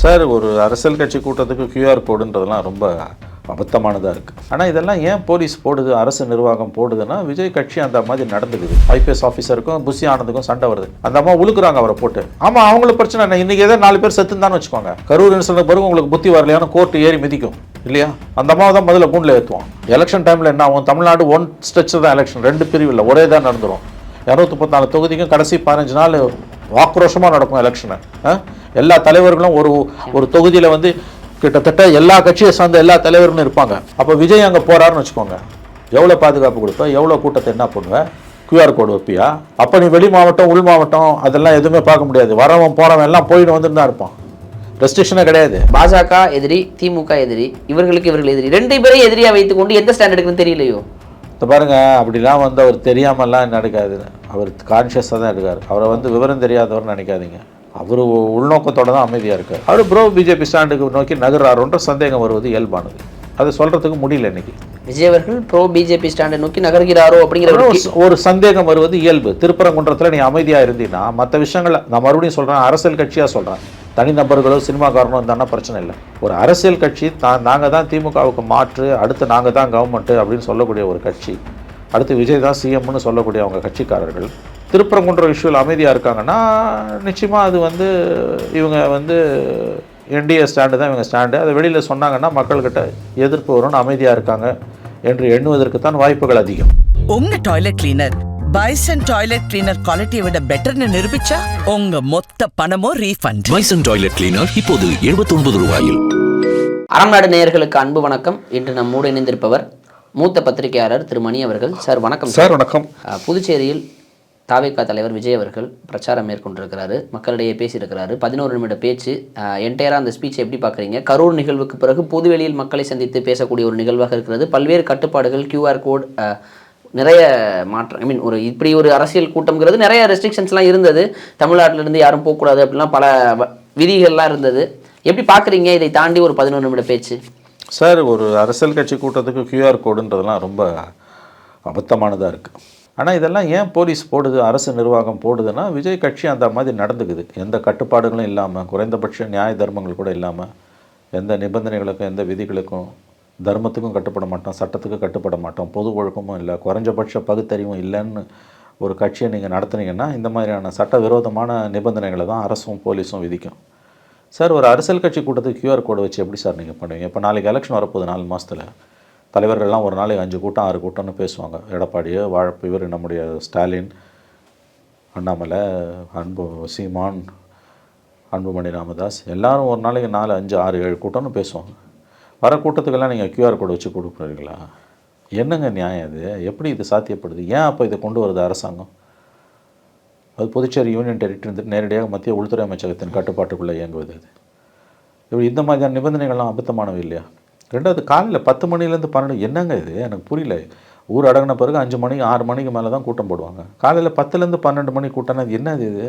Sir ஒரு அரசியல் கட்சி கூட்டத்துக்கு கியூஆர் கோடுன்றதெல்லாம் ரொம்ப அபத்தமானதாக இருக்குது ஆனால் இதெல்லாம் ஏன் போலீஸ் போடுது அரசு நிர்வாகம் போடுதுன்னா விஜய் கட்சி அந்த மாதிரி நடந்துக்குது. ஐபிஎஸ் ஆஃபீஸருக்கும் புஷி ஆனந்துக்கும் சண்டை வருது. அந்த அம்மா உழுக்குறாங்க அவரை போட்டு. ஆமாம் அவங்களுக்கு பிரச்சனை என்ன? இன்றைக்கி ஏதோ நாலு பேர் செத்துந்தான்னு வச்சுக்கோங்க. கரூர் இன்சிடென்ட் பிறகு உங்களுக்கு புத்தி வரலையான கோர்ட்டு ஏறி மிதிக்கும். இல்லையா? அந்த அம்மாவை தான் முதல்ல கூண்டில் ஏற்றுவோம் எலெக்ஷன் டைமில் என்ன ஆகும்? தமிழ்நாடு ஒன் ஸ்ட்ரெச் தான் எலெக்ஷன் ரெண்டு பிரிவு இல்லை. ஒரே தான் நடந்துடும் இரநூத்தி முப்பத்தாலு தொகுதிக்கும் கடைசி பதினஞ்சு நாள் ஆக்ரோஷமாக நடக்கும் எலெக்ஷனு எல்லா தலைவர்களும் ஒரு ஒரு தொகுதியில் வந்து கிட்டத்தட்ட எல்லா கட்சியை சார்ந்த எல்லா தலைவர்களும் இருப்பாங்க. அப்போ விஜய் அங்கே போகிறாருன்னு வச்சுக்கோங்க. எவ்வளோ பாதுகாப்பு கொடுப்பேன் எவ்வளோ கூட்டத்தை என்ன பண்ணுவேன் கியூஆர் கோடு வைப்பியா? அப்போ நீ வெளி மாவட்டம் உள் மாவட்டம் அதெல்லாம் எதுவுமே பார்க்க முடியாது. வரவன் போகிறவன் எல்லாம் போயிட்டு வந்துட்டு தான் இருப்பான். ரெஸ்ட்ரிக்ஷனே கிடையாது. பாஜக எதிரி திமுக எதிரி இவர்களுக்கு இவர்கள் எதிரி. ரெண்டு பேரையும் எதிரியாக வைத்துக்கொண்டு எந்த ஸ்டாண்டர்டுக்குன்னு தெரியலையோ? இப்போ பாருங்க அப்படிலாம் வந்து அவர் தெரியாமல்லாம் நடக்காது. அவர் கான்ஷியஸாக தான் இருக்கார். அவரை வந்து விவரம் தெரியாதவர்னு நினைக்காதீங்க. அவர் உள்நோக்கத்தோட தான் அமைதியாக இருக்கார். அவர் ப்ரோ பிஜேபி ஸ்டாண்டுக்கு நோக்கி நகர்றாருன்ற சந்தேகம் வருவது இயல்பானது. அதை சொல்கிறதுக்கு முடியல இன்னைக்கு. விஜய் அவர்கள் ப்ரோ பிஜேபி ஸ்டாண்டை நோக்கி நகர்கிறாரோ அப்படிங்கிற ஒரு சந்தேகம் வருவது இயல்பு. திருப்பரங்குன்றத்தில் நீ அமைதியாக இருந்தீன்னா மற்ற விஷயங்களை நான் மறுபடியும் சொல்கிறேன் அரசியல் கட்சியாக சொல்கிறேன் தனிநபர்களோ சினிமாக்காரனோ இருந்தானா பிரச்சனை இல்லை. ஒரு அரசியல் கட்சி தான் நாங்கள் தான் திமுகவுக்கு மாற்று அடுத்து நாங்கள் தான் கவர்மெண்ட்டு அப்படின்னு சொல்லக்கூடிய ஒரு கட்சி அடுத்து விஜய் தான் சிஎம்னு சொல்லக்கூடிய அவங்க கட்சிக்காரர்கள் திருப்பரங்குன்ற இஷ்யூவில் அமைதியாக இருக்காங்கன்னா நிச்சயமாக அது வந்து இவங்க வந்து என்டிஏ ஸ்டாண்டு தான் இவங்க ஸ்டாண்டு அதை வெளியில் சொன்னாங்கன்னா மக்கள்கிட்ட எதிர்ப்பு வரும்னு அமைதியாக இருக்காங்க என்று எண்ணுவதற்கு தான் வாய்ப்புகள் அதிகம். உங்க toilet cleaner bison toilet cleaner குவாலிட்டியை விட பெட்டர்னு நிரூபிச்சா உங்க மொத்த பணமும் ரீஃபண்ட் பைசன் டாய்லெட் கிளீனர் இப்போது 79 ரூபாயில். அறம்நாடு நேயர்களுக்கு அன்பு வணக்கம். இன்று நம்மோடு இணைந்திருப்பவர் மூத்த பத்திரிகையாளர் திரு மணி அவர்கள். சார் வணக்கம் சார். வணக்கம். புதுச்சேரியில் தாவேக்கா தலைவர் விஜய் அவர்கள் பிரச்சாரம் மேற்கொண்டிருக்கிறாரு மக்களிடையே பேசியிருக்கிறாரு. பதினோரு நிமிட பேச்சு என்டையராக அந்த ஸ்பீச்சை எப்படி பார்க்குறீங்க? கரூர் நிகழ்வுக்கு பிறகு பொதுவெளியில் மக்களை சந்தித்து பேசக்கூடிய ஒரு நிகழ்வாக இருக்கிறது. பல்வேறு கட்டுப்பாடுகள் கியூஆர் கோட் நிறைய மாற்றம் ஐ மீன் ஒரு இப்படி ஒரு அரசியல் கூட்டம்ங்கிறது நிறைய ரெஸ்ட்ரிக்ஷன்ஸ்லாம் இருந்தது. தமிழ்நாட்டில இருந்து யாரும் போகக்கூடாது அப்படிலாம் பல வ- விதிகள்லாம் இருந்தது. எப்படி பார்க்குறீங்க இதை தாண்டி ஒரு பதினோரு நிமிட பேச்சு? சார் ஒரு அரசியல் கட்சி கூட்டத்துக்கு கியூஆர் கோடுன்றதெல்லாம் ரொம்ப அபத்தமானதாக இருக்குது ஆனால் இதெல்லாம் ஏன் போலீஸ் போடுது அரசு நிர்வாகம் போடுதுன்னா விஜய் கட்சி அந்த மாதிரி நடந்துக்குது. எந்த கட்டுப்பாடுகளும் இல்லாமல் குறைந்தபட்ச நியாய தர்மங்கள் கூட இல்லாமல் எந்த நிபந்தனைகளுக்கும் எந்த விதிகளுக்கும் தர்மத்துக்கும் கட்டுப்பட மாட்டோம் சட்டத்துக்கும் கட்டுப்பட மாட்டோம் பொது ஒழுக்கமும் இல்லை குறைஞ்சபட்ச பகுத்தறிவும் இல்லைன்னு ஒரு கட்சியை நீங்கள் நடத்துனீங்கன்னா இந்த மாதிரியான சட்டவிரோதமான நிபந்தனைகளை தான் அரசும் போலீஸும் விதிக்கும். சார் ஒரு அரசியல் கட்சி கூட்டத்துக்கு கியூஆர் கோடு வச்சு எப்படி சார் நீங்கள் பண்ணுவீங்க? இப்போ நாளைக்கு எலெக்ஷன் வரப்போகுது நாலு மாதத்தில் தலைவர்கள்லாம் ஒரு நாளைக்கு அஞ்சு கூட்டம் ஆறு கூட்டம்னு பேசுவாங்க. எடப்பாடியோ வாழப்பு இவர் நம்முடைய ஸ்டாலின் அண்ணாமலை அன்பு சீமான் அன்புமணி ராமதாஸ் எல்லாரும் ஒரு நாளைக்கு நாலு அஞ்சு ஆறு ஏழு கூட்டம்னு பேசுவாங்க. வர கூட்டத்துக்கெல்லாம் நீங்கள் கியூஆர் கோடு வச்சு கொடுக்குறீங்களா? என்னங்க நியாயம் இது? எப்படி இது சாத்தியப்படுது? ஏன் அப்போ இதை கொண்டு வருது அரசாங்கம்? அது புதுச்சேரி யூனியன் டெரிட்டரி நேரடியாக மத்திய உள்துறை அமைச்சகத்தின் கட்டுப்பாட்டுக்குள்ளே இயங்குவது அது இப்படி இந்த மாதிரியான நிபந்தனைகள்லாம் அபத்தமானவை இல்லையா? ரெண்டாவது காலையில் பத்து மணிலேருந்து பன்னெண்டு என்னங்க இது? எனக்கு புரியல. ஊர் அடங்கின பிறகு அஞ்சு மணி ஆறு மணிக்கு மேலே தான் கூட்டம் போடுவாங்க. காலையில் பத்துலேருந்து பன்னெண்டு மணி கூட்டம்னா அது என்னது இது?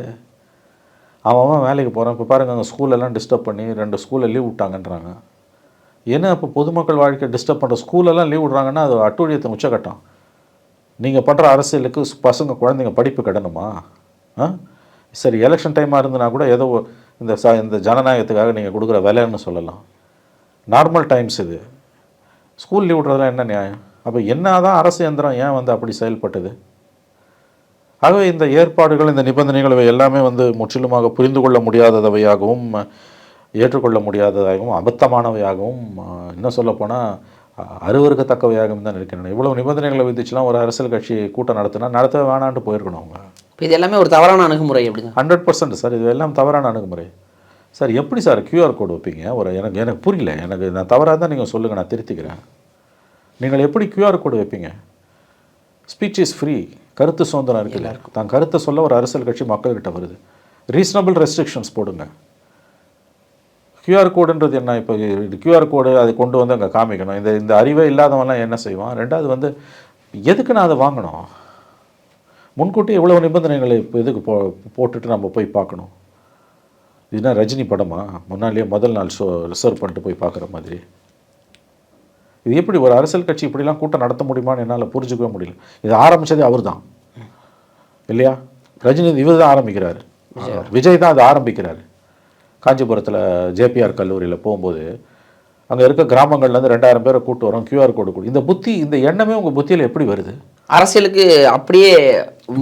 அவன் அவன் வேலைக்கு போகிறான் இப்போ பாருங்க அங்கே ஸ்கூலெல்லாம் டிஸ்டர்ப் பண்ணி ரெண்டு ஸ்கூலில் லீவ் விட்டாங்கன்றாங்க. ஏன்னா இப்போ பொதுமக்கள் வாழ்க்கை டிஸ்டர்ப் பண்ணுற ஸ்கூலெல்லாம் லீவ் விட்றாங்கன்னா அது அட்டூழியத்தின் உச்சக்கட்டம் நீங்கள் பண்ணுற அரசியலுக்கு பசங்க குழந்தைங்க படிப்பு கிடணுமா ஆ? சரி எலெக்ஷன் டைமாக இருந்ததுனா கூட ஏதோ இந்த ச இந்த ஜனநாயகத்துக்காக நீங்கள் கொடுக்குற விலைன்னு சொல்லலாம். நார்மல் டைம்ஸ் இது. ஸ்கூல் லீவ் விட்றதுலாம் என்ன நியாயம்? அப்போ என்ன தான் அரசு இயந்திரம் ஏன் வந்து அப்படி செயல்பட்டது? ஆகவே இந்த ஏற்பாடுகள் இந்த நிபந்தனைகள் இவை எல்லாமே வந்து முற்றிலுமாக புரிந்து கொள்ள முடியாதவையாகவும் ஏற்றுக்கொள்ள முடியாததாகவும் அபத்தமானவையாகவும் இன்னும் சொல்லப்போனால் அருவருக்கத்தக்கவையாகவும் தான் இருக்கின்றன. இவ்வளவு நிபந்தனைகளை விதிச்சுலாம் ஒரு அரசியல் கட்சி கூட்டம் நடத்தினா நடத்த வேணான்ட்டு போயிருக்கணும் அவங்க. இது எல்லாமே ஒரு தவறான அணுகுமுறை அப்படிதான். Hundred percent sir. இது எல்லாம் தவறான அணுகுமுறை. சார் எப்படி சார் கியூஆர் கோடு வைப்பீங்க? ஒரு எனக்கு எனக்கு புரியல. எனக்கு நான் தவறாக தான் நீங்கள் சொல்லுங்கள் நான் திருத்திக்கிறேன். நீங்கள் எப்படி கியூஆர் கோடு வைப்பீங்க? ஸ்பீச் இஸ் ஃப்ரீ கருத்து சுதந்திரம் இருக்குல்ல தான் கருத்தை சொல்ல ஒரு அரசியல் கட்சி மக்கள்கிட்ட வருது. ரீசனபிள் ரெஸ்ட்ரிக்ஷன்ஸ் போடுங்க. கியூஆர் கோடுன்றது என்ன? இப்போ கியூஆர் கோடு அதை கொண்டு வந்து அங்கே காமிக்கணும். இந்த இந்த அறிவே இல்லாதவன்லாம் என்ன செய்வான்? ரெண்டாவது வந்து எதுக்கு நான் அதை வாங்கணும்? முன்கூட்டி இவ்வளவு நிபந்தனைகளை இப்போ இதுக்கு போ போட்டுட்டு நம்ம போய் பார்க்கணும். இதுனா ரஜினி படமா? முன்னாடியே முதல் நாள் ஷோ ரிசர்வ் பண்ணிட்டு போய் பார்க்குற மாதிரி. இது எப்படி ஒரு அரசியல் கட்சி இப்படிலாம் கூட்டம் நடத்த முடியுமான்னு என்னால் புரிஞ்சுக்கவே முடியல. இது ஆரம்பித்ததே அவர் தான் இல்லையா? ரஜினி இவர் தான் ஆரம்பிக்கிறாரு. விஜய். தான் அதை ஆரம்பிக்கிறாரு. காஞ்சிபுரத்தில் ஜேபிஆர் கல்லூரியில் போகும்போது அங்கே இருக்க கிராமங்கள்லேருந்து ரெண்டாயிரம் பேரை கூட்டு வரோம் கியூஆர் கோடு கொடு இந்த புத்தி இந்த எண்ணமே உங்கள் புத்தியில் எப்படி வருது? அரசியலுக்கு அப்படியே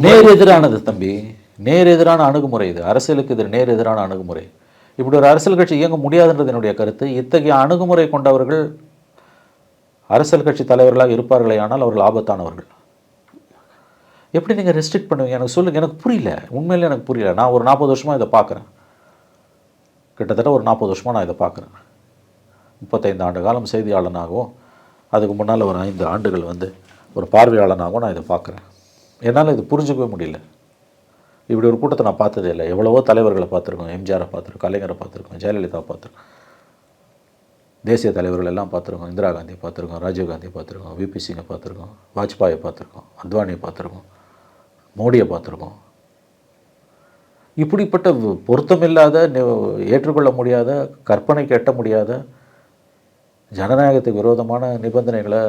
நேர் எதிரானது தம்பி. நேர் எதிரான அணுகுமுறை இது. அரசியலுக்கு இது நேர் எதிரான அணுகுமுறை. இப்படி ஒரு அரசியல் கட்சி இயங்க முடியாதுன்றது என்னுடைய கருத்து. இத்தகைய அணுகுமுறை கொண்டவர்கள் அரசியல் கட்சி தலைவர்களாக இருப்பார்களே ஆனால் அவர்கள் ஆபத்தானவர்கள். எப்படி நீங்கள் ரெஸ்ட்ரிக்ட் பண்ணுவீங்க? எனக்கு சொல்லுங்கள் எனக்கு புரியல. உண்மையிலே எனக்கு புரியல. நான் ஒரு நாற்பது வருஷமாக இதை பார்க்குறேன். கிட்டத்தட்ட ஒரு நாற்பது வருஷமாக நான் இதை பார்க்குறேன். முப்பத்தைந்து ஆண்டு காலம் செய்தியாளனாகவும் அதுக்கு முன்னால் ஒரு ஐந்து ஆண்டுகள் வந்து ஒரு பார்வையாளனாகவும் நான் இதை பார்க்குறேன். என்னால் இது புரிஞ்சுக்கவே முடியல. இப்படி ஒரு கூட்டத்தை நான் பார்த்ததே இல்லை. எவ்வளவோ தலைவர்களை பார்த்துருக்கோம். எம்ஜிஆரை பார்த்துருக்கோம் கலைஞரை பார்த்துருக்கோம் ஜெயலலிதா பார்த்துருக்கோம். தேசிய தலைவர்கள் எல்லாம் பார்த்துருக்கோம். இந்திரா காந்தியை பார்த்துருக்கோம் ராஜீவ் காந்தியை பார்த்துருக்கோம் விபி சிங்கை பார்த்துருக்கோம் வாஜ்பாயை பார்த்துருக்கோம் அத்வானியை பார்த்துருக்கோம் மோடியை பார்த்துருக்கோம். இப்படிப்பட்ட பொருத்தமில்லாத ஏற்றுக்கொள்ள முடியாத கற்பனை எட்ட முடியாத ஜனநாயகத்துக்கு விரோதமான நிபந்தனைகளை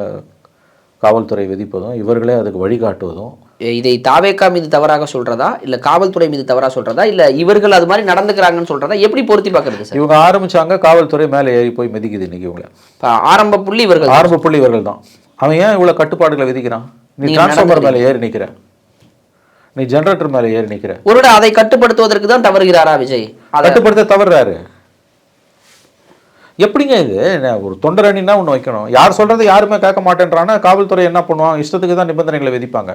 காவல்துறை விதிப்பதும் இவர்களே அதுக்கு வழிகாட்டுவதும் இதை தாவேக்கா மீது தவறாக சொல்றதா? இல்ல காவல்துறை மீது தவறா சொல்றதா? இல்ல இவர்கள் அது மாதிரி நடந்துக்கிறாங்கன்னு சொல்றதா? எப்படி பொருத்தி பார்க்கறது சார்? இவங்க ஆரம்பிச்சாங்க காவல்துறை மேலே ஏறி போய் மிதிக்குது இன்னைக்கு இவங்களை. இப்ப ஆரம்ப புள்ளி இவர்கள் ஆரம்ப புள்ளி இவர்கள் தான் அவன் ஏன் இவ்வளோ கட்டுப்பாடுகளை விதிக்கிறான்? நீ டிரான்ஸ்ஃபார்மர் மேலே ஏறி நிற்கிற நீ ஜெனரேட்டர் மேலே ஏறி நிற்கிற ஒருவேளை அதை கட்டுப்படுத்துவதற்கு தான் தவறுகிறாரா விஜய்? கட்டுப்படுத்த தவறுறாரு. எப்படிங்க இது? ஒரு தொண்டர் அணின்னா ஒன்று வைக்கணும். யார் சொல்கிறத யாருமே கேட்க மாட்டேன்றானா காவல்துறை என்ன பண்ணுவாங்க இஷ்டத்துக்கு தான் நிபந்தனைகளை விதிப்பாங்க.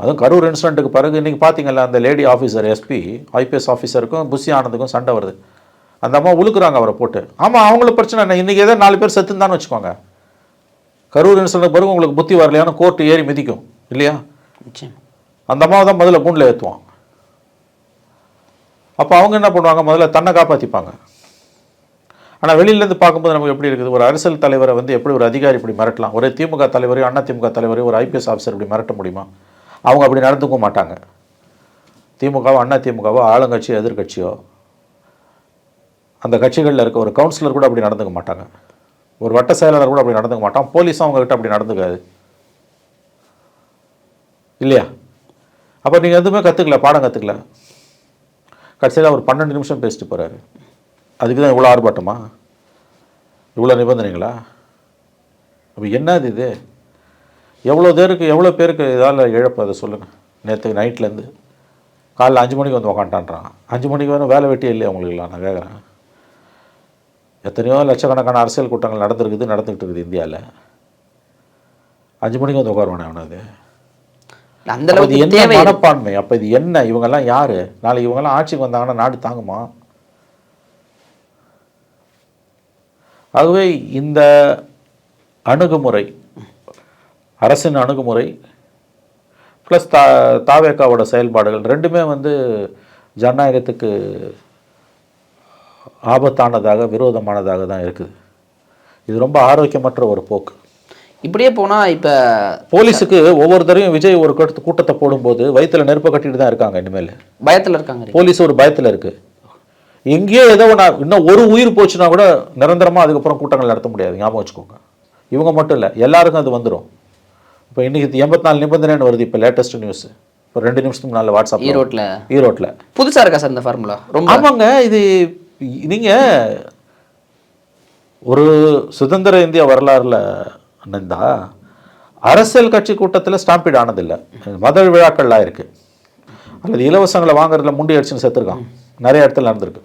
அதுவும் கரூர் இன்சிடென்ட்டுக்கு பிறகு இன்றைக்கி பார்த்தீங்கல்ல அந்த லேடி ஆஃபீஸர் எஸ்பி ஐபிஎஸ் ஆஃபீஸருக்கும் புஷி ஆனந்துக்கும் சண்டை வருது. அந்த அம்மா உழுக்குறாங்க அவரை போட்டு. ஆமாம் அவங்களுக்கு பிரச்சனை என்ன? இன்றைக்கி ஏதோ நாலு பேர் செத்துந்தான்னு வச்சுக்கோங்க. கரூர் இன்சிடென்ட் பிறகு உங்களுக்கு புத்தி வரலையான்னு கோர்ட்டு ஏறி மிதிக்கும். இல்லையா. அந்த அம்மாவை தான் முதல்ல கூண்டில் ஏற்றுவான் அப்போ அவங்க என்ன பண்ணுவாங்க? முதல்ல தன்னை காப்பாற்றிப்பாங்க ஆனால் வெளியிலேருந்து பார்க்கும்போது நமக்கு எப்படி இருக்குது? ஒரு அரசியல் தலைவரை வந்து எப்படி ஒரு அதிகாரி இப்படி மிரட்டலாம்? ஒரு திமுக தலைவரையும் அண்ணா திமுக தலைவரையும் ஒரு ஐபிஎஸ் ஆஃபீஸர் இப்படி மிரட்ட முடியுமா? அவங்க அப்படி நடந்துக்க மாட்டாங்க. திமுகவோ அண்ணா திமுகவோ ஆளுங்கட்சியோ எதிர்க்கட்சியோ அந்த கட்சிகளில் இருக்க ஒரு கவுன்சிலர் கூட அப்படி நடந்துக்க மாட்டாங்க. ஒரு வட்ட செயலாளர் கூட அப்படி நடந்துக்க மாட்டான். போலீஸும் அவங்ககிட்ட அப்படி நடந்துக்காது. இல்லையா? அப்போ நீங்கள் எதுவுமே கற்றுக்கல பாடம் கற்றுக்கல கடைசியில் அவர் பன்னெண்டு நிமிஷம் பேசிட்டு போகிறாரு அதுக்கு தான் இவ்வளோ ஆர்ப்பாட்டமா? இவ்வளோ நிபந்தனைங்களா அப்போ என்னது இது? எவ்வளோ பேருக்கு எவ்வளோ பேருக்கு இதால் இழப்பு? அதை சொல்லுங்கள் நேற்று நைட்லேருந்து காலைல அஞ்சு மணிக்கு வந்து உக்காண்டான்றான். அஞ்சு மணிக்கு வேணும் வேலை வெட்டியே இல்லையா உங்களுக்குலாம் நான் கேட்குறேன் எத்தனையோ லட்சக்கணக்கான அரசியல் கூட்டங்கள் நடந்திருக்குது நடந்துக்கிட்டு இருக்குது இந்தியாவில் அஞ்சு மணிக்கு வந்து உட்காருவானே அவனது அந்த அளவுக்கு என்ன மனப்பான்மை? அப்போ இது என்ன? இவங்கெல்லாம் யாரு? நாளைக்கு இவங்கெல்லாம் ஆட்சிக்கு வந்தாங்கன்னா நாடு தாங்குமா? ஆகவே இந்த அணுகுமுறை அரசின் அணுகுமுறை ப்ளஸ் தா தாவேக்காவோட செயல்பாடுகள் ரெண்டுமே வந்து ஜனநாயகத்துக்கு ஆபத்தானதாக விரோதமானதாக தான் இருக்குது. இது ரொம்ப ஆரோக்கியமற்ற ஒரு போக்கு. இப்படியே போனா இப்ப போலீஸுக்கு ஒவ்வொரு தடவையும் விஜய் ஒரு கூட்டத்தை கூட்டத்தை போடும்போது வயித்துல நெருப்பை கட்டிட்டு தான் இருக்காங்க இனிமேல். பயத்துல இருக்காங்க போலீஸ் ஒரு பயத்துல இருக்கு. எங்கேயோ ஏதோ ஒண்ணா இன்னும் ஒரு உயிர் போச்சுன்னா கூட நிரந்தரமா அதுக்கப்புறம் கூட்டங்கள் நடத்த முடியாது. ஞாபகம் வச்சுக்கோங்க. இவங்க மட்டும் இல்லை எல்லாருக்கும் அது வந்துடும் இப்போ இன்னைக்கு எண்பத்தி நாலு நிபந்தனைன்னு வருது இப்போ லேட்டஸ்ட் நியூஸ் இப்போ ரெண்டு நிமிஷத்துக்கு முன்னால் வாட்ஸ்அப் ஈரோட்ல. ஈரோட்டில் புதுசா இருக்கா சார் இந்த ஃபார்முலா ரொம்ப ஆமாங்க இது நீங்க ஒரு சுதந்திர இந்திய வரலாறுல நந்தா அரசியல் கட்சி கூட்டத்தில் ஸ்டாம்பீட் ஆனதில்லை. மத விழாக்கள்லாம் இருக்கு. அல்லது இலவசங்களை வாங்குறதுல முண்டி அடிச்சுன்னு செத்துருக்கான். நிறைய இடத்துல நடந்திருக்கு.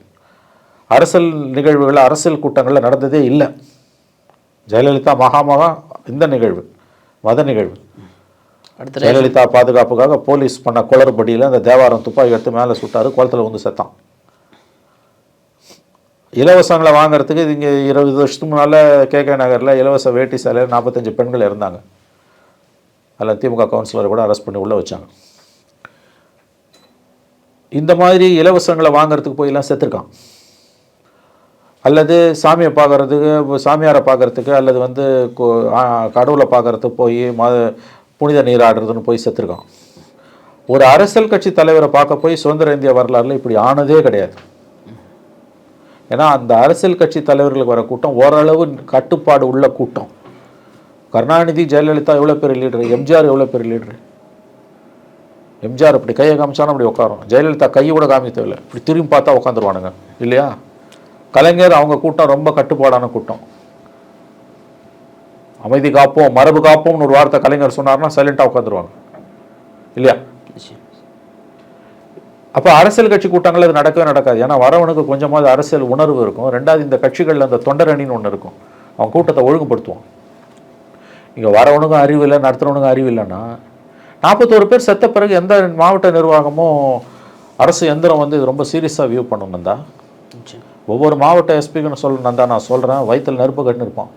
அரசியல் நிகழ்வுகள் அரசியல் கூட்டங்களில் நடந்ததே இல்லை. ஜெயலலிதா மகாமகா இந்த நிகழ்வு. மத நிகழ்வு. அடுத்த ஜெயலலிதா பாதுகாப்புக்காக போலீஸ் பண்ண குளறுபடியில் அந்த தேவாரம் துப்பாக்கி எடுத்து மேலே சுட்டாரு குளத்துல வந்து செத்தான். இலவசங்களை வாங்குறதுக்கு இது இங்கே இருபது வருஷத்துக்கு முன்னால் கேகே நகரில் இலவச வேட்டி சேலையில் நாற்பத்தஞ்சு பெண்கள் இருந்தாங்க அதில் திமுக கவுன்சிலரை கூட அரெஸ்ட் பண்ணி உள்ளே வச்சாங்க. இந்த மாதிரி இலவசங்களை வாங்குறதுக்கு போயெல்லாம் செத்துருக்கான். அல்லது சாமியை பார்க்கறதுக்கு சாமியாரை பார்க்கறதுக்கு அல்லது வந்து கோ- கடவுளை பார்க்கறதுக்கு போய் ம புனித நீராடுறதுன்னு போய் செத்துருக்கான் ஒரு அரசியல் கட்சி தலைவரை பார்க்க போய் சுதந்திர இந்திய வரலாறுல இப்படி ஆனதே கிடையாது. ஏன்னா அந்த அரசியல் கட்சி தலைவர்களுக்கு வர கூட்டம் ஓரளவு கட்டுப்பாடு உள்ள கூட்டம். கருணாநிதி ஜெயலலிதா எவ்வளோ பெரிய லீடர் எம்ஜிஆர் எவ்வளோ பெரிய லீடர் எம்ஜிஆர் இப்படி கையை காமிச்சாலும் அப்படி உட்காரும். ஜெயலலிதா கையை கூட காமிக்க இப்படி திரும்பி பார்த்தா உட்காந்துருவானுங்க. இல்லையா? கலைஞர் அவங்க கூட்டம் ரொம்ப கட்டுப்பாடான கூட்டம். அமைதி காப்போம் மரபு காப்போம்னு ஒரு வார்த்தை கலைஞர் சொன்னார்னா சைலண்டாக உட்காந்துருவாங்க இல்லையா? அப்போ அரசியல் கட்சி கூட்டங்கள் அது நடக்கவே நடக்காது. ஏன்னா வரவனுக்கு கொஞ்சமாவது அரசியல் உணர்வு இருக்கும். ரெண்டாவது இந்த கட்சிகளில் அந்த தொண்டரணின்னு ஒன்று இருக்கும். அவன் கூட்டத்தை ஒழுங்குபடுத்துவான். இங்கே வரவனுக்கும் அறிவு இல்லை நடத்துறவனுக்கும் அறிவு இல்லைன்னா நாற்பத்தோரு பேர் செத்த பிறகு எந்த மாவட்ட நிர்வாகமும் அரசு எந்திரம் வந்து இது ரொம்ப சீரியஸாக வியூ பண்ணணும் தான் ஒவ்வொரு மாவட்ட எஸ்பிக்குன்னு சொல்லணும் தான் நான் சொல்கிறேன் வயித்துல நெருப்பு கட்டுன்னு இருப்பான்.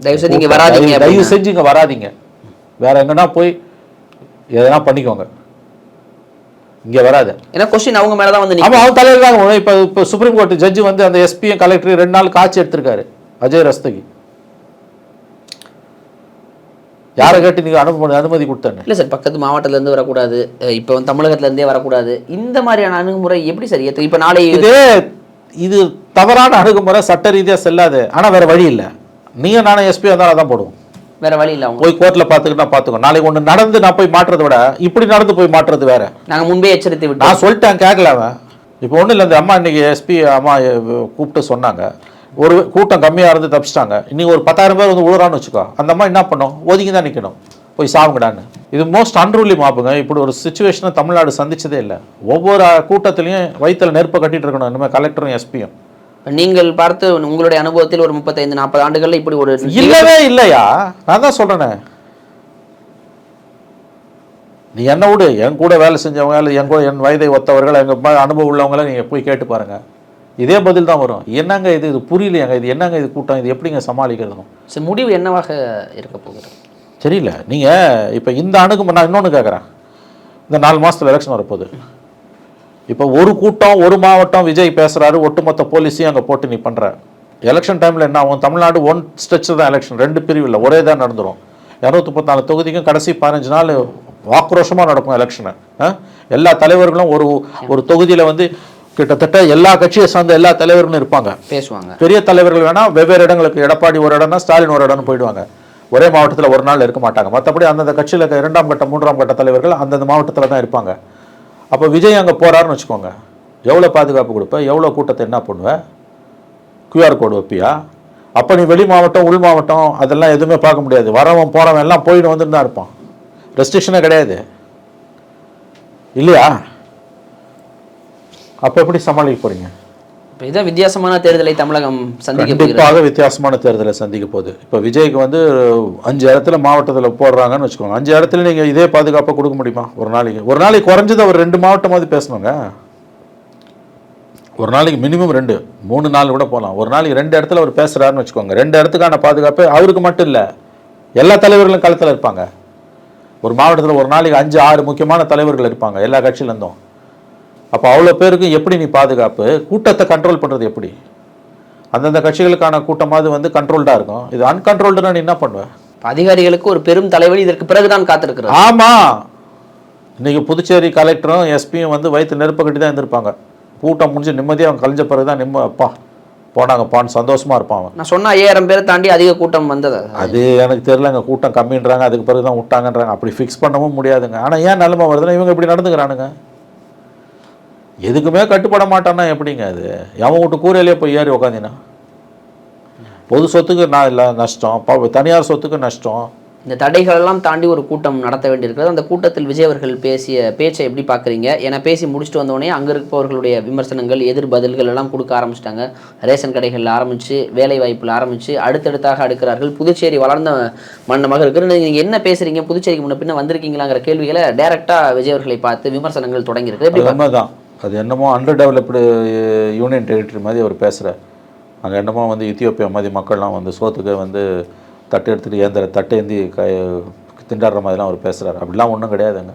தயவு செய்து நீங்க வராதீங்க தயவு-. செஞ்சு இங்கே வராதீங்க. வேற எங்கன்னா போய் எதனா பண்ணிக்கோங்க. இங்கே வராது. ஏன்னா கொஸ்டின் அவங்க மேல தான் வந்து. அவன் தலையில தான் இப்போ இப்போ சுப்ரீம் கோர்ட் ஜட்ஜி வந்து அந்த எஸ்பியும் கலெக்டர் ரெண்டு நாள் காட்சி எடுத்திருக்காரு. அஜய் ரஸ்தகி. யாரை கேட்டு நீங்க அனுப்ப அனுமதி கொடுத்தேன்னு. இல்ல சார் பக்கத்து மாவட்டத்துல இருந்து வரக்கூடாது இப்போ வந்து தமிழகத்துல இருந்தே வரக்கூடாது. இந்த மாதிரியான அணுகுமுறை எப்படி சார் ஏத்து இப்ப நாளை இது இது தவறான அணுகுமுறை சட்ட ரீதியா செல்லாது. ஆனா வேற வழி இல்ல. நீங்க நானும் எஸ்பி வந்தாலும் அதான் போடுவோம். வேற வழி இல்ல போய் கோர்ட்ல பாத்துக்கிட்டா பாத்துக்கோ நாளைக்கு ஒண்ணு நடந்து நான் போய் மாட்டுறதை விட இப்படி நடந்து போய் மாட்டுறது வேற. நாங்க முன்பே எச்சரித்து நான் சொல்லிட்டேன் கேட்கல அவன். இப்போ ஒன்றும் இல்லை இந்த அம்மா இன்னைக்கு எஸ்பி அம்மா கூப்பிட்டு சொன்னாங்க. ஒரு கூட்டம் கம்மியாக இருந்து தப்பிச்சிட்டாங்க. இன்னைக்கு ஒரு பத்தாயிரம் பேர் வந்து உழுறான்னு வச்சுக்கோ. அந்த அம்மா என்ன பண்ணும் ஒதுங்கி தான் நிற்கணும் போய் சாவுங்கடான்னு. இது மோஸ்ட் அன்ரூலி மாப்புங்க. இப்படி ஒரு சுச்சுவேஷனை தமிழ்நாடு சந்திச்சதே இல்லை. ஒவ்வொரு கூட்டத்திலையும் வயித்துல நெருப்பை கட்டிட்டு இருக்கணும். இனிமேல் கலெக்டரும் எஸ்பியும் நீங்கள் பார்த்து உங்களுடைய அனுபவத்தில் ஒரு முப்பத்தைந்து நாற்பது ஆண்டுகள்ல இப்படி ஒரு இல்லவே இல்லையா? நான் தான் சொல்றேனே. நீ என்ன விடு? என் கூட வேலை செஞ்சவங்க இல்லை என் கூட என் வயதை ஒத்தவர்கள் எங்க ம- அனுபவம் உள்ளவங்கள நீங்க போய் கேட்டு பாருங்க. இதே பதில் தான் வரும். என்னங்க இது? இது புரியலையாங்க. இது என்னங்க இது கூட்டம்? இது எப்படிங்க சமாளிக்கிறதும் சரி, முடிவு என்னவாக இருக்க போகிறது தெரியல. நீங்க இப்போ இந்த அணுகுமுறை நான் இன்னொன்று கேட்குறேன் இந்த நாலு மாசத்துல எலெக்ஷன் வரப்போகுது. இப்போ ஒரு கூட்டம் ஒரு மாவட்டம் விஜய் பேசுறாரு ஒட்டுமொத்த போலீஸையும் அங்கே போட்டு நீ பண்ற. எலெக்ஷன் டைம்ல என்ன ஆகும்? தமிழ்நாடு ஒன் ஸ்ட்ரெச் தான் எலெக்ஷன் ரெண்டு பிரிவு இல்லை. ஒரே தான் நடந்துரும். இரநூத்தி தொகுதிக்கும் கடைசி பதினஞ்சு நாள் ஆக்ரோஷமா நடக்கும் எலெக்ஷனு எல்லா தலைவர்களும் ஒரு ஒரு தொகுதியில வந்து கிட்டத்தட்ட எல்லா கட்சியை சார்ந்த எல்லா தலைவர்களும் இருப்பாங்க. பேசுவாங்க. பெரிய தலைவர்கள் வேணா வெவ்வேறு இடங்களுக்கு எடப்பாடி ஒரு இடம்னா ஸ்டாலின் ஒரு இடம்னு போயிடுவாங்க. ஒரே மாவட்டத்தில் ஒரு நாள் இருக்க மாட்டாங்க. மற்றபடி அந்தந்த கட்சியில் இருக்க இரண்டாம் கட்ட மூன்றாம் கட்ட தலைவர்கள் அந்தந்த மாவட்டத்தில் தான் இருப்பாங்க. அப்போ விஜய் அங்கே போறாருன்னு வச்சுக்கோங்க. எவ்வளோ பாதுகாப்பு கொடுப்ப? எவ்வளோ கூட்டத்தை என்ன பண்ணுவ? கியூஆர் கோடு வைப்பியா? அப்போ நீ வெளி மாவட்டம் உள் மாவட்டம் அதெல்லாம் எதுவுமே பார்க்க முடியாது. வரவன் போறவன் எல்லாம் போயிட்டு வந்துட்டு தான் இருப்பான். ரெஸ்ட்ரிக்ஷனே கிடையாது. இல்லையா? அப்போ எப்படி சமாளிக்க போறீங்க? இப்போ இதான் வித்தியாசமான தேர்தலை தமிழகம் சந்திக்க கண்டிப்பாக வித்தியாசமான தேர்தலை சந்திக்க போகுது. இப்போ விஜய்க்கு வந்து அஞ்சு இடத்துல மாவட்டத்தில் போடுறாங்கன்னு வச்சுக்கோங்க. அஞ்சு இடத்துல நீங்கள் இதே பாதுகாப்பை கொடுக்க முடியுமா? ஒரு நாளைக்கு. ஒரு நாளைக்கு குறைஞ்சது அவர் ரெண்டு மாவட்டமாவது பேசணுங்க. ஒரு நாளைக்கு மினிமம் ரெண்டு மூணு நாள் கூட போகலாம் ஒரு நாளைக்கு ரெண்டு இடத்துல அவர் பேசுகிறாருன்னு வச்சுக்கோங்க. ரெண்டு இடத்துக்கான பாதுகாப்பு அவருக்கு மட்டும் இல்லை எல்லா தலைவர்களும் களத்தில் இருப்பாங்க. ஒரு மாவட்டத்தில் ஒரு நாளைக்கு அஞ்சு ஆறு முக்கியமான தலைவர்கள் இருப்பாங்க எல்லா கட்சியிலேருந்தும். அப்போ அவ்வளோ பேருக்கு எப்படி நீ பாதுகாப்பு? கூட்டத்தை கண்ட்ரோல் பண்ணுறது எப்படி? அந்தந்த கட்சிகளுக்கான கூட்டமாவது வந்து கண்ட்ரோல்டாக இருக்கும். இது அன்கண்ட்ரோல்டுனா நீ என்ன பண்ணுவ? அதிகாரிகளுக்கு ஒரு பெரும் தலைவலி இதற்கு பிறகுதான் காத்திருக்கிறது. ஆமா. இன்னைக்கு புதுச்சேரி கலெக்டரும் எஸ்பியும் வந்து வயிற்று நெருப்ப கட்டி தான் இருந்திருப்பாங்க. கூட்டம் முடிஞ்சு நிம்மதியாக அவன் கழிஞ்ச பிறகு தான் நிம்ம அப்பா போனாங்கப்பான்னு சந்தோஷமா இருப்பான் அவன். நான் சொன்ன ஐயாயிரம் பேரை தாண்டி அதிக கூட்டம் வந்தது. அது எனக்கு தெரியலங்க கூட்டம் கம்மின்றாங்க அதுக்கு பிறகு தான் விட்டாங்கன்றாங்க. அப்படி ஃபிக்ஸ் பண்ணவும் முடியாதுங்க. ஆனால் ஏன் நிலைமை வருதுன்னா இவங்க இப்படி நடந்துக்கிறானுங்க. எதுக்குமே கட்டுப்பட மாட்டான்னா எப்படிங்க அது? எவன் வீட்டு கூரையிலேயே போய் ஏறி உக்காந்தினா? பொது சொத்துக்கு நான் இல்லை நஷ்டம். தனியார் சொத்துக்கு நஷ்டம். இந்த தடைகள் எல்லாம் தாண்டி ஒரு கூட்டம் நடத்த வேண்டியிருக்கிறது. அந்த கூட்டத்தில் விஜய் அவர்கள் பேசிய பேச்சை எப்படி பார்க்குறீங்க? ஏன்னா பேசி முடிச்சுட்டு வந்தோடனே அங்கே இருப்பவர்களுடைய விமர்சனங்கள் எதிர் பதில்கள் எல்லாம் கொடுக்க ஆரம்பிச்சிட்டாங்க. ரேஷன் கடைகளில் ஆரம்பித்து வேலை வாய்ப்பில் ஆரம்பித்து அடுத்தடுத்தாக அடுக்கிறார்கள். புதுச்சேரி வளர்ந்த மன்னமாக இருக்கிறது. நீங்கள் என்ன பேசுறீங்க? புதுச்சேரிக்கு முன்ன பின்ன வந்திருக்கீங்களாங்கிற கேள்விகளை டைரெக்டாக விஜய் அவர்களை பார்த்து விமர்சனங்கள் தொடங்கியிருக்கு. எப்படி உண்மைதான். அது என்னமோ அண்டர் டெவலப்டு யூனியன் டெரிட்டரி மாதிரி அவர் பேசுகிறார் அங்கே என்னமோ வந்து இத்தியோப்பியா மாதிரி மக்கள்லாம் வந்து சோத்துக்கு வந்து தட்டு எடுத்துகிட்டு ஏந்திர தட்டேந்தி க திண்டாடுற மாதிரிலாம் அவர் பேசுகிறார் அப்படிலாம் ஒன்றும் கிடையாதுங்க.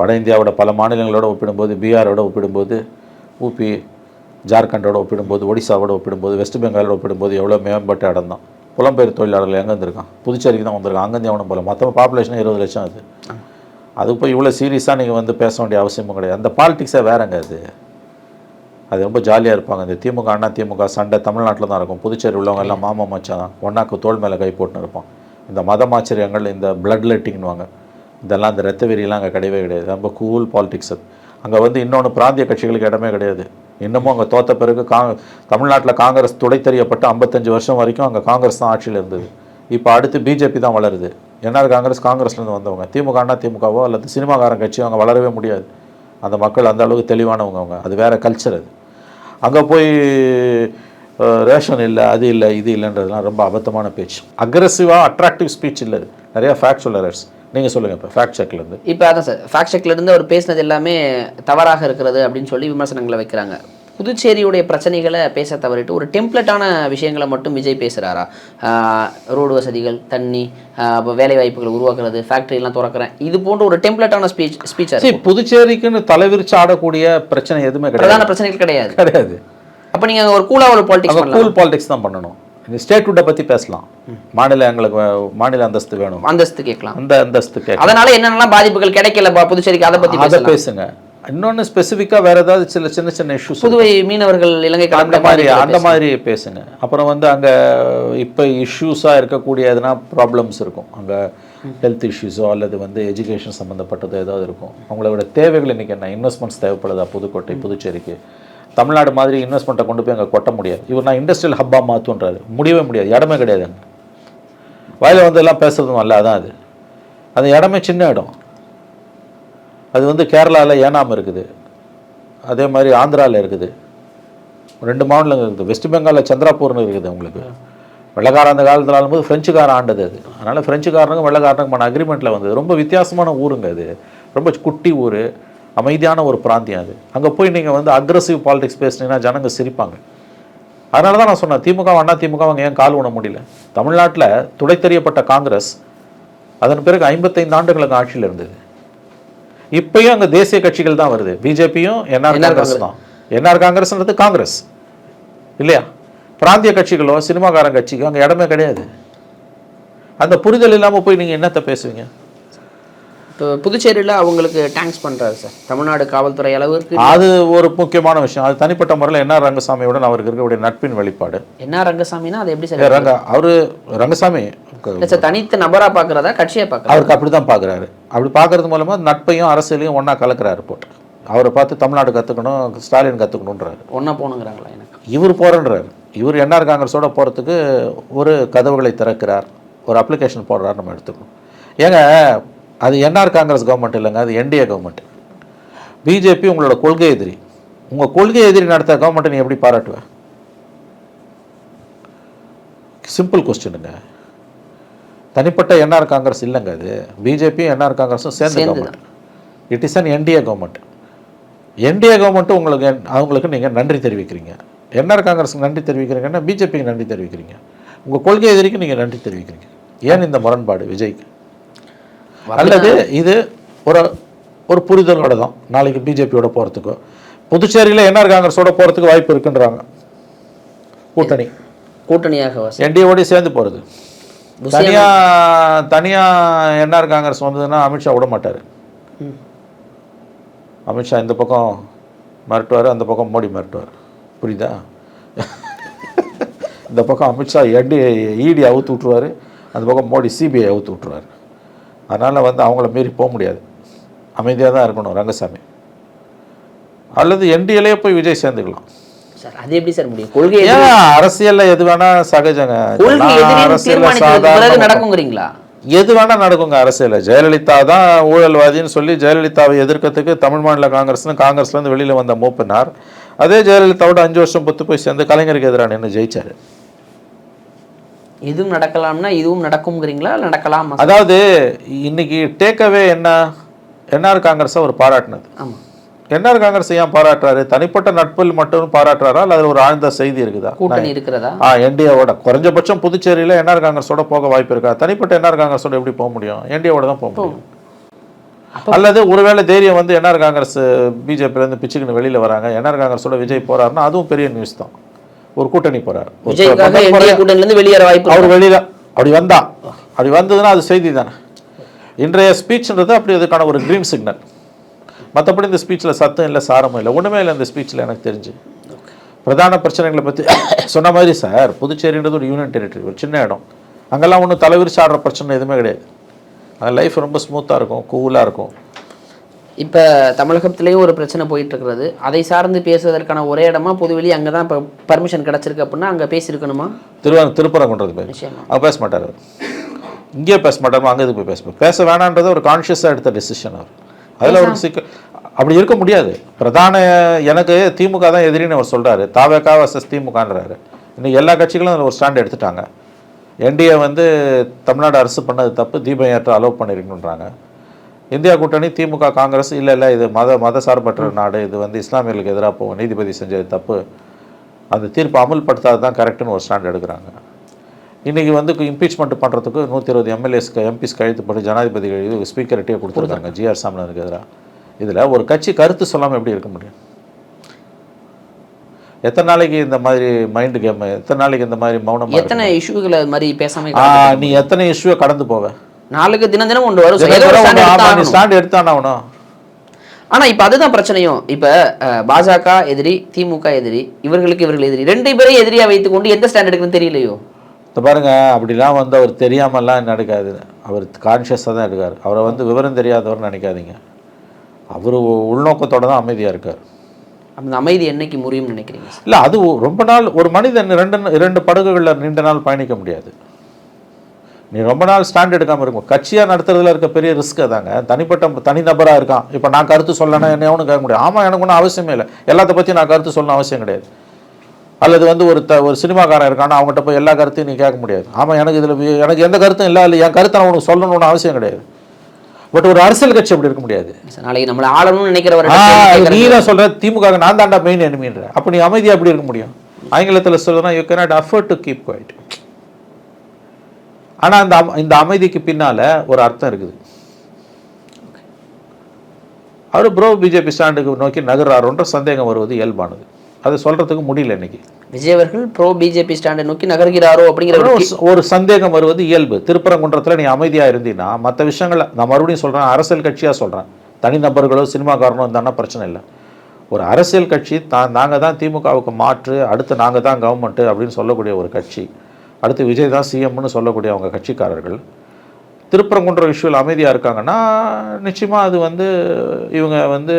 வட இந்தியாவோட பல மாநிலங்களோட ஒப்பிடும்போது பீகாரோட ஒப்பிடும்போது ஊபி ஜார்க்கண்டோட ஒப்பிடும்போது ஒடிசாவோட ஒப்பிடும்போது வெஸ்ட் பெங்காலோட ஒப்பிடும்போது எவ்வளோ மேம்பட்ட இடம் தான். புலம்பெயர் தொழிலாளர்கள் எங்கே வந்திருக்கான் புதுச்சேரிக்கு தான் வந்திருக்கான். அங்கேருந்து எவனும் போல மொத்தம் பாப்புலேஷன் இருபது லட்சம் அது. அது போய் இவ்வளோ சீரியஸாக நீங்கள் வந்து பேச வேண்டிய அவசியமும் கிடையாது. அந்த பாலிடிக்ஸே வேறங்க அது. அது ரொம்ப ஜாலியாக இருப்பாங்க. இந்த திமுக அண்ணா திமுக சண்டை தமிழ்நாட்டில் தான் இருக்கும். புதுச்சேரி உள்ளவங்க எல்லாம் மாமா மச்சான் தான். ஒன்னாக்கு தோள் மேலே கை போட்டுன்னு இருப்பான். இந்த மதம் இந்த பிளட் லெட்டிங்னுவாங்க இதெல்லாம் இந்த ரத்த வெறியெல்லாம் அங்கே கிடையவே கிடையாது. ரொம்ப கூல் பாலிடிக்ஸ் அது. அங்கே வந்து இன்னொன்று பிராந்திய கட்சிகளுக்கு இடமே கிடையாது. இன்னமும் அங்கே தோத்த பிறகு காங் தமிழ்நாட்டில் காங்கிரஸ் துடை தெரியப்பட்டு ஐம்பத்தஞ்சு வருஷம் வரைக்கும் அங்கே காங்கிரஸ் தான் ஆட்சியில் இருந்தது. இப்போ அடுத்து பிஜேபி தான் வளருது. என்ஆர் காங்கிரஸ் காங்கிரஸ்லேருந்து வந்தவங்க? திமுக திமுகவோ அல்லது சினிமாக்காரன் கட்சியோ அங்கே வளரவே முடியாது. அந்த மக்கள் அந்த அளவுக்கு தெளிவானவங்க அவங்க. அது வேறு கல்ச்சர் அது. அங்கே போய் ரேஷன் இல்லை அது இல்லை இது இல்லைன்றதுலாம் ரொம்ப அபத்தமான பேச்சு. அக்ரஸிவாக அட்ராக்டிவ் ஸ்பீச் இல்லை நிறையா ஃபேக்சுவல் எரர்ஸ் நீங்கள் சொல்லுங்கள் இப்போ ஃபேக்ட் செக்லேருந்து இப்போ அதான் சார் ஃபேக்ட் செக்லேருந்து அவர் பேசினது எல்லாமே தவறாக இருக்கிறது அப்படின்னு சொல்லி விமர்சனங்களை வைக்கிறாங்க. புதுச்சேரியுடைய பிரச்சனைகளை பேச தவறிட்டு ஒரு டெம்ப்ளெட்டான விஷயங்களை மட்டும் விஜய் பேசுகிறாரா ரோடு வசதிகள் தண்ணி அப்போ வேலை வாய்ப்புகள் உருவாக்குறது ஃபேக்ட்ரி எல்லாம் திறக்கிறேன். இது போன்ற ஒரு டெம்ப்ளெட்டான ஸ்பீச் ஸ்பீச்சாக சரி புதுச்சேரிக்குன்னு தலைவிரிச்சு ஆடக்கூடிய பிரச்சனை எதுவுமே கிடையாது. பிரதான பிரச்சனைகள் கிடையாது. கிடையாது. அப்போ நீங்கள் ஒரு கூலாக ஒரு பாலிடிக்ஸ் கூல் பாலிடிக்ஸ் தான் பண்ணணும். இந்த ஸ்டேட்ஹுட்டை பற்றி பேசலாம். மாநில எங்களுக்கு மாநில அந்தஸ்து வேணும். அந்தஸ்து கேட்கலாம். அந்த அந்தஸ்து கேட்க அதனால என்னென்னலாம் பாதிப்புகள் கிடைக்கலப்பா? புதுச்சேரிக்கு அதை பற்றி அதை பேசுங்க. இன்னொன்று ஸ்பெசிஃபிக்காக வேற ஏதாவது சில சின்ன சின்ன இஷ்யூஸ் புதுவை மீனவர்கள் இலங்கை அந்த மாதிரி அந்த மாதிரி பேசுங்க. அப்புறம் வந்து அங்கே இப்போ இஷ்யூஸாக இருக்கக்கூடிய எதனா ப்ராப்ளம்ஸ் இருக்கும். அங்கே ஹெல்த் இஷ்யூஸோ அல்லது வந்து எஜுகேஷன் சம்மந்தப்பட்டதோ ஏதாவது இருக்கும். அவங்களோட தேவைகள் இன்றைக்கி என்ன? இன்வெஸ்ட்மெண்ட்ஸ் தேவைப்படுதா? புதுக்கோட்டை புதுச்சேரிக்கு. தமிழ்நாடு மாதிரி இன்வெஸ்ட்மெண்ட்டை கொண்டு போய் அங்கே கொட்ட முடியாது. இவர் நான் இண்டஸ்ட்ரியல் ஹப்பாக மாற்றுன்றாரு முடியவே முடியாது. இடமே கிடையாது அங்கே. வாயில வந்து எல்லாம் பேசுறதும் அல்ல. அதான் அது. அந்த இடமே சின்ன இடம். அது வந்து கேரளாவில் ஏனாம் இருக்குது. அதே மாதிரி ஆந்திராவில் இருக்குது. ரெண்டு மாநிலங்கள் இருக்குது. வெஸ்ட் பெங்காலில் சந்திராபூர்னு இருக்குது உங்களுக்கு. வெள்ளக்காரன் அந்த காலத்தில் ஆளும்போது ஃப்ரெஞ்சுக்காரன் ஆண்டது அது. அதனால் ஃப்ரெஞ்சுக்காரனுக்கும் வெள்ளக்காரனுக்குமான அக்ரிமெண்ட்டில் வந்தது. ரொம்ப வித்தியாசமான ஊருங்க அது. ரொம்ப குட்டி ஊர். அமைதியான ஒரு பிராந்தியம் அது. அங்கே போய் நீங்கள் வந்து அக்ரஸிவ் பாலிடிக்ஸ் பேசுனீங்கன்னா ஜனங்க சிரிப்பாங்க. அதனால தான் நான் சொன்னேன் திமுக அண்ணா திமுக அவங்க ஏன் கால் ஊன முடியல? தமிழ்நாட்டில் துடைத்தெறியப்பட்ட காங்கிரஸ் அதன் பிறகு ஐம்பத்தைந்து ஆண்டுகளுக்கு ஆட்சியில் இருந்தது. இப்பயும் அங்கே தேசிய கட்சிகள் தான் வருது. பிஜேபியும் என்ஆர் காங்கிரஸ் தான். என்ஆர் காங்கிரஸ்ன்றது காங்கிரஸ். இல்லையா? பிராந்திய கட்சிகளோ சினிமாக்காரன் கட்சிக்கோ அங்கே இடமே கிடையாது. அந்த புரிதல் இல்லாமல் போய் நீங்கள் என்னத்தை பேசுவீங்க? இப்போ புதுச்சேரியில் அவங்களுக்கு தேங்க்ஸ் பண்ணுறாரு சார். தமிழ்நாடு காவல்துறை அளவுக்கு அது ஒரு முக்கியமான விஷயம். அது தனிப்பட்ட முறையில் என்ஆர் ரங்கசாமியுடன் அவருக்கு இருக்கக்கூடிய நட்பின் வெளிப்பாடு. என்ன ரங்கசாமினா அது எப்படி சார் ரங்க அவரு ரங்கசாமி தனித்த நபராக பார்க்குறதா கட்சியை பார்க்குறதா அவருக்கு அப்படி தான் பார்க்குறாரு அப்படி பார்க்கறது மூலமா நட்பையும் அரசியலையும் ஒன்றா கலக்கிறாரு போட்டு அவரை பார்த்து தமிழ்நாடு கற்றுக்கணும் ஸ்டாலின் கற்றுக்கணுன்றாரு ஒன்றா போகணுங்கிறாங்களா எனக்கு? இவர் போகிறன்றார் இவர் என்ஆர் காங்கிரஸோட போகிறதுக்கு ஒரு கதவுகளை திறக்கிறார். ஒரு அப்ளிகேஷன் போடுறார் நம்ம எடுத்துக்கணும். ஏங்க அது என்ஆர் காங்கிரஸ் கவர்மெண்ட் இல்லைங்க அது என்டிஏ கவர்மெண்ட் பிஜேபி உங்களோட கொள்கை எதிரி. உங்கள் கொள்கை எதிரி நடத்த கவர்மெண்ட்டை நீ எப்படி பாராட்டுவ? சிம்பிள் கொஸ்டினுங்க தனிப்பட்ட என்ஆர் காங்கிரஸ் இல்லைங்க அது. பிஜேபி என்ஆர் காங்கிரஸும் சேர்ந்து government it is an NDA government NDA கவர்மெண்ட்டும் உங்களுக்கு அவங்களுக்கு நீங்கள் நன்றி தெரிவிக்கிறீங்க. என்ஆர் காங்கிரஸுக்கு நன்றி தெரிவிக்கிறீங்கன்னா பிஜேபிக்கு நன்றி தெரிவிக்கிறீங்க. உங்கள் கொள்கை எதிரிக்கு நீங்கள் நன்றி தெரிவிக்கிறீங்க. ஏன் இந்த முரண்பாடு விஜய்க்கு அல்லது இது ஒரு ஒரு புரிதலோட தான். நாளைக்கு பிஜேபியோட போகிறதுக்கோ புதுச்சேரியில் என்ஆர் காங்கிரஸோட போகிறதுக்கு வாய்ப்பு இருக்குன்றாங்க. கூட்டணி. கூட்டணியாக என்டிஏவோடய சேர்ந்து போகிறது தனியா தனியா என்ஆர் காங்கிரஸ் வந்ததுன்னா அமித்ஷா விட மாட்டார் அமித்ஷா இந்த பக்கம் மிரட்டுவார் அந்த பக்கம் மோடி மிரட்டுவார். புரியுதா? இந்த பக்கம் அமித்ஷா என்டி இடி அவுத்து விட்ருவார் அந்த பக்கம் மோடி சிபிஐ அவுத்து விட்ருவார் அதனால் வந்து அவங்கள மீறி போக முடியாது. அமைதியாக தான் இருக்கணும் ரங்கசாமி. அல்லது என்டிஏலேயே போய் விஜய் சேர்ந்துக்கலாம். சார். அது எப்படி சார் முடியும்? கொள்கை அரசியல்ல எது வேணா சகஜங்க. கொள்கை நடக்குங்கிறீங்களா? எது வேணா நடக்குங்க அரசியல்ல. ஜெயலலிதா தான் ஊழல்வாதின்னு சொல்லி ஜெயலலிதாவை எதிர்க்கிறதுக்கு தமிழ் மாநில காங்கிரஸ்னு காங்கிரஸ்ல இருந்து வெளியில வந்த மூப்பினார். அதே ஜெயலலிதாவோட அஞ்சு வருஷம் பொத்து போய் சேர்ந்து கலைஞருக்கு எதிராக நின்று ஜெயிச்சாரு. இதுவும் நடக்கலாம்னா இதுவும் நடக்குங்கிறீங்களா இல்ல நடக்கலாம் அதாவது இன்னைக்கு டேக்அவே என்ன? என்ஆர் காங்கிரஸை அவர் பாராட்டினது. ஆமா. என்ஆர் காங்கிரஸ் ஏன் பாராட்டுறாரு? தனிப்பட்ட நட்பில் மட்டும் பாராட்டுறாரா? அல்லது ஒரு ஆழ்ந்த செய்தி இருக்குதா? கூட்டணி இருக்கிறதா? ஆ என்டிஏவோட. குறைஞ்சபட்சம் புதுச்சேரியில் என்ஆர் காங்கிரஸோட போக வாய்ப்பு இருக்கா? தனிப்பட்ட என்ஆர் காங்கிரஸோட எப்படி போக முடியும்? என்டிஏவோட தான் போக முடியும். அல்லது ஒருவேளை தைரியம் வந்து என்ஆர் காங்கிரஸ் பிஜேபியிலேருந்து பிச்சுக்குன்னு வெளியில் வராங்க. என்ஆர் காங்கிரஸோட விஜய் போறாருன்னா அதுவும் பெரிய நியூஸ் தான். ஒரு கூட்டணி போறாரு. வெளியேற வாய்ப்பு அவர் வெளியில அப்படி வந்தா. அப்படி வந்ததுன்னா அது செய்தி தானே. இன்றைய ஸ்பீச்ன்றது அப்படி அதுக்கான ஒரு கிரீன் சிக்னல் மற்றபடி இந்த ஸ்பீச்சில் சத்தம் இல்லை சாரமும் இல்லை. ஒன்றுமே இல்லை இந்த ஸ்பீச்சில் எனக்கு தெரிஞ்சு. பிரதான பிரச்சனைகளை பற்றி சொன்ன மாதிரி சார் புதுச்சேரின்றது ஒரு யூனியன் டெரிட்டரி ஒரு சின்ன இடம். அங்கெல்லாம் ஒன்றும் தலைவிரிச்சு ஆடுற பிரச்சனை எதுவுமே கிடையாது. அங்கே லைஃப் ரொம்ப ஸ்மூத்தாக இருக்கும் கூலாக இருக்கும். இப்போ தமிழகத்திலேயும் ஒரு பிரச்சனை போயிட்டு இருக்கிறது. அதை சார்ந்து பேசுவதற்கான ஒரே இடமா பொதுவெளி அங்கே தான் இப்போ பர்மிஷன் கிடச்சிருக்கு அப்படின்னா அங்கே பேசியிருக்கணுமா? திருவ திருப்பரங்குன்றது பேர் நிச்சயமா. அவர் பேச மாட்டார் இங்கேயே பேச மாட்டார் அங்கே இது போய் பேச பேச வேணான்றது ஒரு கான்ஷியஸாக எடுத்த டெசிஷன் அவர். அதில் ஒரு சிக்க அப்படி இருக்க முடியாது. பிரதான எனக்கு திமுக தான் எதிரின்னு அவர் சொல்கிறாரு தாவேக்கா வர்சஸ் திமுகன்றாரு. இன்னைக்கு எல்லா கட்சிகளும் அதில் ஒரு ஸ்டாண்ட் எடுத்துட்டாங்க. என்டிஏ வந்து தமிழ்நாடு அரசு பண்ணது தப்பு தீபம் ஏற்ற அலோவ் பண்ணிருக்கணுன்றாங்க இந்தியா கூட்டணி திமுக காங்கிரஸ் இல்லை இல்லை இது மத மத சார்பற்ற நாடு இது வந்து இஸ்லாமியர்களுக்கு எதிராக போகும் நீதிபதி செஞ்சது தப்பு. அந்த தீர்ப்பை அமல்படுத்தாது தான் கரெக்டுன்னு ஒரு ஸ்டாண்ட் எடுக்கிறாங்க. இன்றைக்கி வந்து இம்பீச்மெண்ட் பண்ணுறதுக்கு நூற்றி இருபது எம்எல்ஏஸ் எம்பிஸ் கழுத்து போட்டு ஜனாதிபதி எழுதி ஸ்பீக்கர்கிட்டே கொடுத்துருக்காங்க. ஜிஆர் சாமினருக்கு எதிராக இதில் ஒரு கட்சி கருத்து சொல்லாமல் எப்படி இருக்க முடியும்? எத்தனை நாளைக்கு இந்த மாதிரி மைண்டு கேம் எத்தனை நாளைக்கு இந்த மாதிரி மௌனம் எத்தனை இஷ்யூகளை அது மாதிரி பேசாம நீ எத்தனை இஷ்யூவை கடந்து போவ? நாளுக்கு தினம் தினம் ஒன்று வரும். ஸ்டாண்ட் எடுத்தானே ஆகணும் ஆனா இப்ப அதுதான் பிரச்சனையும். இப்ப பாஜக எதிரி திமுக எதிரி இவர்களுக்கு இவர்கள் எதிரி ரெண்டு பேரையும் எதிரியா வைத்துக்கொண்டு எந்த ஸ்டாண்ட் எடுக்கணும்னு தெரியலையோ? இந்த பாருங்க அப்படிலாம் வந்து அவர் தெரியாமல்லாம் நடக்காது. அவர் கான்ஷியஸாக தான் இருக்கார். அவரை வந்து விவரம் தெரியாதவர் நினைக்காதீங்க. அவர் உள்நோக்கத்தோட தான் அமைதியாக இருக்கார். அந்த அமைதி என்னைக்கு முறியும்னு நினைக்கிறீங்க? இல்லை அது ரொம்ப நாள் ஒரு மனிதன் ரெண்டு இரண்டு படகுகளில் நீண்ட நாள் பயணிக்க முடியாது. நீ ரொம்ப நாள் ஸ்டாண்ட் எடுக்காமல் இருக்கும். கட்சியாக நடத்துறதுல இருக்க பெரிய ரிஸ்க் அதாங்க. தனிப்பட்ட தனிநபராக இருக்கான். இப்போ நான் கருத்து சொல்லணும் என்ன எவனும் கேட்க முடியும் ஆமாம் எனக்கு ஒன்றும் அவசியமே இல்லை. எல்லாத்த பற்றி நான் கருத்து சொல்லணும் அவசியம் கிடையாது. அல்லது வந்து ஒரு த ஒரு சினிமாக்காரன் இருக்கானா அவங்ககிட்ட போய் எல்லா கருத்தையும் நீ கேட்க முடியாது. ஆமாம் எனக்கு இதில் எனக்கு எந்த கருத்தும் இல்லை இல்லை என் கருத்தை நான் உனக்கு சொல்லணும்னு அவசியம் கிடையாது. பட் ஒரு அரசியல் கட்சி அப்படி இருக்க முடியாது. நாளைக்கு நம்மளை ஆளணும்னு நினைக்கிறவர் நீ தான் சொல்ற திமுக நான் தாண்டா மெயின் எனிமின்ற அப்ப நீ அமைதியா எப்படி இருக்க முடியும்? ஆங்கிலத்துல சொல்லணும் you cannot afford to keep quiet ஆனா அந்த இந்த அமைதிக்கு பின்னால ஒரு அர்த்தம் இருக்குது. அவர் ப்ரோ பிஜேபி ஸ்டாண்டுக்கு நோக்கி நகர்றாருன்ற சந்தேகம் வருவது இயல்பானது. அது சொல்றதுக்கு முடியல இன்னைக்கு. விஜய் அவர்கள் ப்ரோ பிஜேபி ஸ்டாண்டை நோக்கி நகர்கிறாரோ அப்படிங்கிற ஒரு சந்தேகம் வருவது இயல்பு. திருப்பரங்குன்றத்துல நீ அமைதியா இருந்தீன்னா மற்ற விஷயங்கள் நான் மறுபடியும் சொல்றேன் அரசியல் கட்சியா சொல்றேன். தனிநபர்களோ சினிமாக்காரனோ இருந்தான்னா பிரச்சனை இல்லை. ஒரு அரசியல் கட்சி தான் நாங்கள் தான் திமுகவுக்கு மாற்று அடுத்து நாங்கள் தான் கவர்மெண்ட்டு அப்படின்னு சொல்லக்கூடிய ஒரு கட்சி அடுத்து விஜய் தான் சிஎம்னு சொல்லக்கூடிய அவங்க கட்சிக்காரர்கள் திருப்பரங்குன்ற இஷ்யூவில் அமைதியாக இருக்காங்கன்னா நிச்சயமாக அது வந்து இவங்க வந்து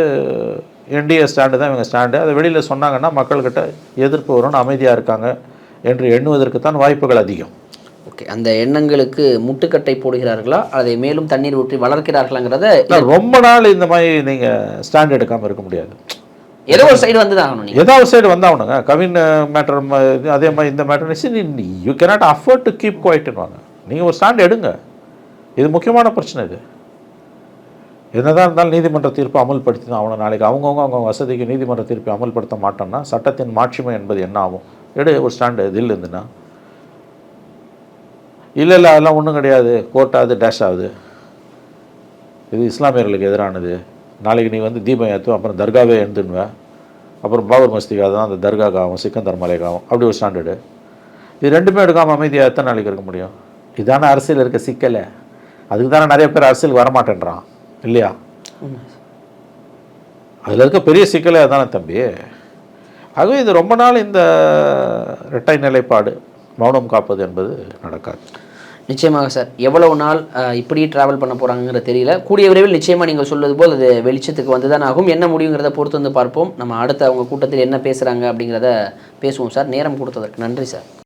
என்டிஏ ஸ்டாண்டு தான் இவங்க ஸ்டாண்டு அதை வெளியில் சொன்னாங்கன்னா மக்கள்கிட்ட எதிர்ப்பு வரும்னு அமைதியாக இருக்காங்க என்று எண்ணுவதற்கு தான் வாய்ப்புகள் அதிகம். ஓகே அந்த எண்ணங்களுக்கு முட்டுக்கட்டை போடுகிறார்களா? அதை மேலும் தண்ணீர் ஊற்றி வளர்க்கிறார்களாங்கிறத ரொம்ப நாள் இந்த மாதிரி நீங்கள் ஸ்டாண்ட் எடுக்காமல் இருக்க முடியாது. ஏதோ ஒரு சைடு வந்து தான் நீங்க. ஏதாவது சைடு வந்தாகணுங்க. கவின் மேட்டர் அதே மாதிரி இந்த matter you cannot afford to keep குவைட்டுன்னு நீங்கள் ஒரு ஸ்டாண்ட் எடுங்க. இது முக்கியமான பிரச்சனை இது. என்னதான் இருந்தாலும் நீதிமன்ற தீர்ப்பை அமல்படுத்தி தான் ஆகணும் நாளைக்கு அவங்கவுங்க அவங்க வசதிக்கு நீதிமன்ற தீர்ப்பை அமல்படுத்த மாட்டோம்னா சட்டத்தின் மாட்சிமை என்பது என்ன ஆகும்? எடு ஒரு ஸ்டாண்டு இதில் இருந்துன்னா. இல்லை இல்லை அதெல்லாம் ஒன்றும் கிடையாது. கோர்ட் ஆகுது டேஷ் ஆகுது. இது இஸ்லாமியர்களுக்கு எதிரானது. நாளைக்கு நீ வந்து தீபம் ஏற்றும் அப்புறம் தர்காவே எழுந்துன்னுவ. அப்புறம் பாபர் மஸ்திக்காக தான் அந்த தர்காக்காகவும் சிக்கந்தர் மலைக்காகும் அப்படி ஒரு ஸ்டாண்டர்டு இது ரெண்டுமே எடுக்காமல் அமைதியாக எத்தனை நாளைக்கு இருக்க முடியும்? இதான அரசியல் இருக்க சிக்கலை. அதுக்கு தானே நிறைய பேர் அரசியல் வரமாட்டேன்றான். இல்லையா? அதில் இருக்க பெரிய சிக்கலே அதானே தம்பி. ஆகவே இது ரொம்ப நாள் இந்த இரட்டை நிலைப்பாடு மௌனம் காப்பது என்பது நடக்காது. நிச்சயமாக சார். எவ்வளவு நாள் இப்படி டிராவல் பண்ண போகிறாங்கிற தெரியல. கூடிய விரைவில் நிச்சயமாக நீங்கள் சொல்வது போல் அது வெளிச்சத்துக்கு வந்துதான் ஆகும். என்ன முடியுங்கிறத பொறுத்து வந்து பார்ப்போம். நம்ம அடுத்த அவங்க கூட்டத்தில் என்ன பேசுகிறாங்க அப்படிங்கிறத பேசுவோம் சார். நேரம் கொடுத்ததற்கு நன்றி சார்.